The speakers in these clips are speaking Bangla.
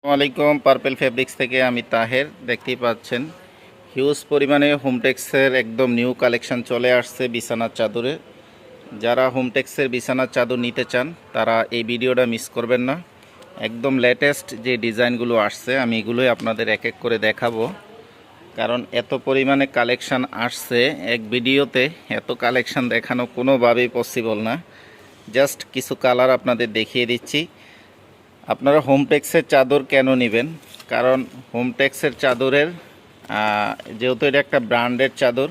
আসসালামু আলাইকুম পার্পেল ফেব্রিক্স থেকে আমি তাহের। দেখতেই পাচ্ছেন হিউজ পরিমাণে হোমটেক্সের একদম নিউ কালেকশন চলে আসছে বিছানার চাদরে। যারা হোমটেক্সের বিছানার চাদর নিতে চান, তারা এই ভিডিওটা মিস করবেন না। একদম লেটেস্ট যে ডিজাইনগুলো আসছে, আমি এগুলোই আপনাদের এক এক করে দেখাবো। কারণ এত পরিমাণে কালেকশন আসছে এক ভিডিওতে, এত কালেকশান দেখানো কোনোভাবেই পসিবল না। জাস্ট কিছু কালার আপনাদের দেখিয়ে দিচ্ছি। আপনারা হোমটেক্সের চাদর কেন নেবেন? কারণ হোমটেক্সের চাদরের যেহেতু এটা একটা ব্র্যান্ডের চাদর,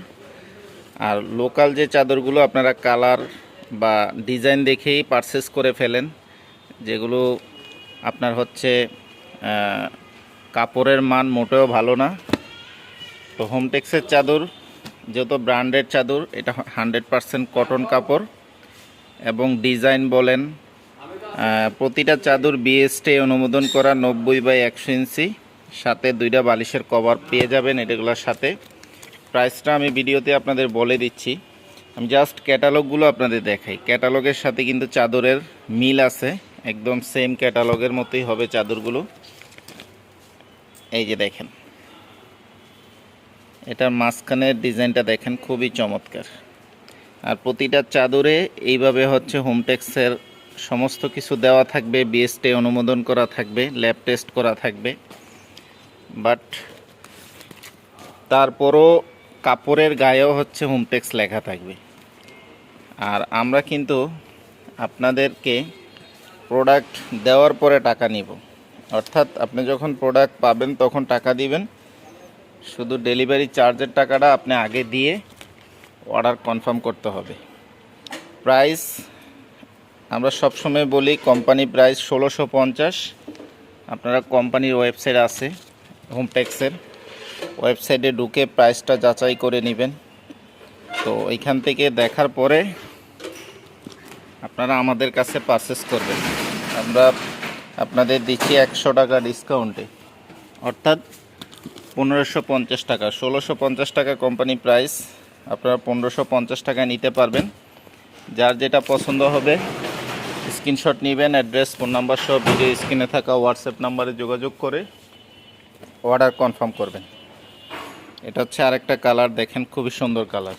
আর লোকাল যে চাদরগুলো আপনারা কালার বা ডিজাইন দেখেই পারচেস করে ফেলেন, যেগুলো আপনার হচ্ছে কাপড়ের মান মোটেও ভালো না। তো হোমটেক্সের চাদর, যেহেতু ব্র্যান্ডের চাদর, এটা হান্ড্রেড পারসেন্ট কটন কাপড়, এবং ডিজাইন বলেন প্রতিটা চাদর বিএসটি অনুমোদন করা নব্বই বাই একশো ইঞ্চি। সাথে দুইটা বালিশের কভার পেয়ে যাবেন এটাগুলোর সাথে। প্রাইসটা আমি ভিডিওতে আপনাদের বলে দিচ্ছি। আমি জাস্ট ক্যাটালগুলো আপনাদের দেখাই। ক্যাটালগের সাথে কিন্তু চাদরের মিল আছে। একদম সেম ক্যাটালগের মতোই হবে চাদরগুলো। এই যে দেখেন। এটার মাঝখানের ডিজাইনটা দেখেন, খুবই চমৎকার। আর প্রতিটা চাদরে এইভাবে হচ্ছে হোমটেক্সের সমস্ত কিছু দেওয়া থাকবে বিএসটি অনুমোদন করা থাকবে ল্যাব টেস্ট করা থাকবে। বাট তারপরও কাপড়ের গায়েও হচ্ছে হোমটেক্স লেখা থাকবে। আর আমরা কিন্তু আপনাদেরকে প্রোডাক্ট দেওয়ার পরে টাকা নিব। অর্থাৎ আপনি যখন প্রোডাক্ট পাবেন তখন টাকা দিবেন। শুধু ডেলিভারি চার্জের টাকাটা আপনি আগে দিয়ে অর্ডার কনফার্ম করতে হবে। প্রাইস আমরা সবসময় বলি কোম্পানি প্রাইস ষোলোশো পঞ্চাশ। আপনারা কোম্পানির ওয়েবসাইট আছে হোমটেক্সের ওয়েবসাইটে ঢুকে প্রাইসটা যাচাই করে নেবেন। তো এইখান থেকে দেখার পরে আপনারা আমাদের কাছে পারচেস করবেন। আমরা আপনাদের দিচ্ছি একশো টাকা ডিসকাউন্টে অর্থাৎ পনেরোশো পঞ্চাশ টাকা। ষোলোশো পঞ্চাশ টাকা কোম্পানি প্রাইস আপনারা পনেরোশো পঞ্চাশ টাকায় নিতে পারবেন। যার যেটা পছন্দ হবে স্ক্রিনশট নেবেন, অ্যাড্রেস, ফোন নাম্বার সহ ভিডিও স্ক্রিনে থাকা হোয়াটসঅ্যাপ নাম্বারে যোগাযোগ করে অর্ডার কনফার্ম করবেন। এটা হচ্ছে আরেকটা কালার, দেখেন খুবই সুন্দর কালার।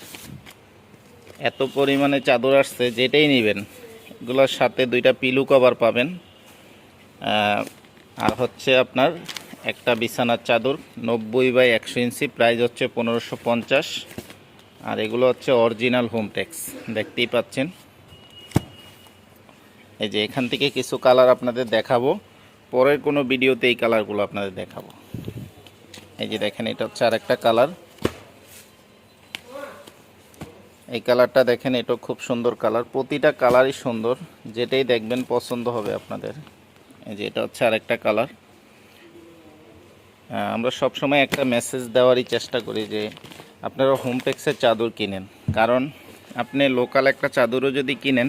এত পরিমাণে চাদর আসছে, যেটাই নেবেন। এগুলোর সাথে দুইটা পিলু কভার পাবেন। আর হচ্ছে আপনার একটা বিছানার চাদর, নব্বই বাই একশো ইঞ্চি, প্রাইস হচ্ছে পনেরোশো পঞ্চাশ। আর এগুলো হচ্ছে অরিজিনাল হোমটেক্স দেখতেই পাচ্ছেন। এই যে এখান থেকে কিছু কালার আপনাদের দেখাবো। পরের কোনো ভিডিওতে এই কালারগুলো আপনাদের দেখাবো। এই যে দেখেন, এটা হচ্ছে আরেকটা কালার এই কালারটা দেখেন এটা খুব সুন্দর কালার প্রতিটা কালারই সুন্দর। যেটাই দেখবেন, পছন্দ হবে আপনাদের। এই যে এটা হচ্ছে আরেকটা কালার আমরা সবসময় একটা মেসেজ দেওয়ারই চেষ্টা করি যে, আপনারা হোমটেক্সের চাদর কিনেন। কারণ আপনি লোকাল একটা চাদরও যদি কিনেন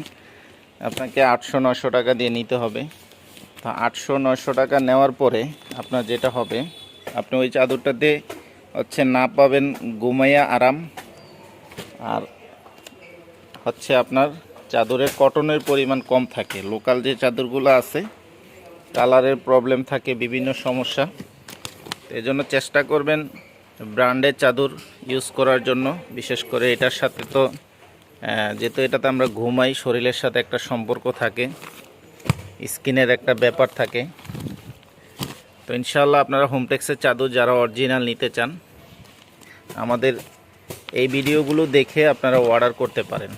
আপনাকে আটশো নশো টাকা দিয়ে নিতে হবে। তা আটশো নশো টাকা নেওয়ার পরে আপনার যেটা হবে, আপনি ওই চাদরটাতে হচ্ছে না পাবেন ঘুমাইয়া আরাম। আর হচ্ছে আপনার চাদরের কটনের পরিমাণ কম থাকে। লোকাল যে চাদরগুলো আছে, কালারের প্রবলেম থাকে, বিভিন্ন সমস্যা। এই জন্য চেষ্টা করবেন ব্র্যান্ডের চাদর ইউজ করার জন্য। বিশেষ করে এটার সাথে তো যেহেতু এটাতে আমরা ঘুমাই, শরীরের সাথে একটা সম্পর্ক থাকে, স্কিনের একটা ব্যাপার থাকে। তো ইনশাল্লাহ আপনারা হোমটেক্সের চাদর যারা অরিজিনাল নিতে চান, আমাদের এই ভিডিওগুলো দেখে আপনারা অর্ডার করতে পারেন।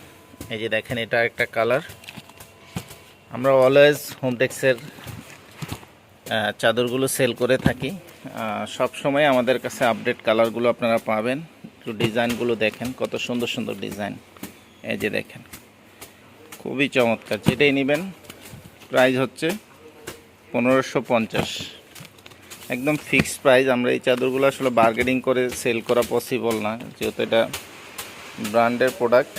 এই যে দেখেন, এটা একটা কালার আমরা অলওয়েজ হোমটেক্সের চাদরগুলো সেল করে থাকি। সব সময় আমাদের কাছে আপডেট কালারগুলো আপনারা পাবেন। একটু ডিজাইনগুলো দেখেন, কত সুন্দর সুন্দর ডিজাইন এই যে দেখেন, খুবই চমৎকার। যেটাই নেবেন প্রাইস হচ্ছে পনেরোশো পঞ্চাশ। একদম ফিক্সড প্রাইস আমরা এই চাদরগুলো আসলে বার্গেনিং করে সেল করা পসিবল না, যেহেতু এটা ব্র্যান্ডের প্রোডাক্ট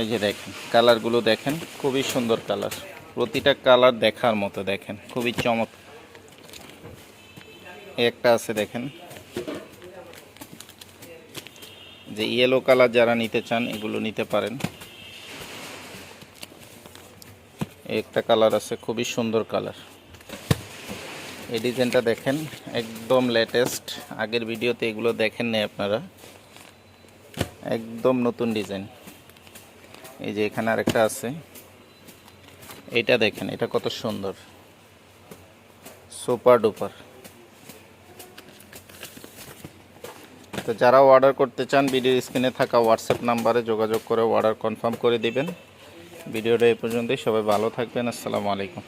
এই যে দেখেন কালারগুলো দেখেন, খুবই সুন্দর কালার প্রতিটা কালার দেখার মতো দেখেন, খুবই চমৎ এই একটা আছে দেখেন। যে ইয়েলো কালার যারা নিতে চান, এগুলো নিতে পারেন। একটা কালার আছে, খুবই সুন্দর কালার এই ডিজাইনটা দেখেন, একদম লেটেস্ট আগের ভিডিওতে এগুলো দেখেন নাই আপনারা। একদম নতুন ডিজাইন। এই যে এখানে আরেকটা আছে। এটা দেখেন, এটা কত সুন্দর। Super duper. তো যারা অর্ডার করতে চান ভিডিও স্ক্রিনে থাকা হোয়াটসঅ্যাপ নাম্বারে যোগাযোগ করে অর্ডার কনফার্ম করে দিবেন। ভিডিওটা এই পর্যন্তই, সবাই ভালো থাকবেন, আসসালামু আলাইকুম।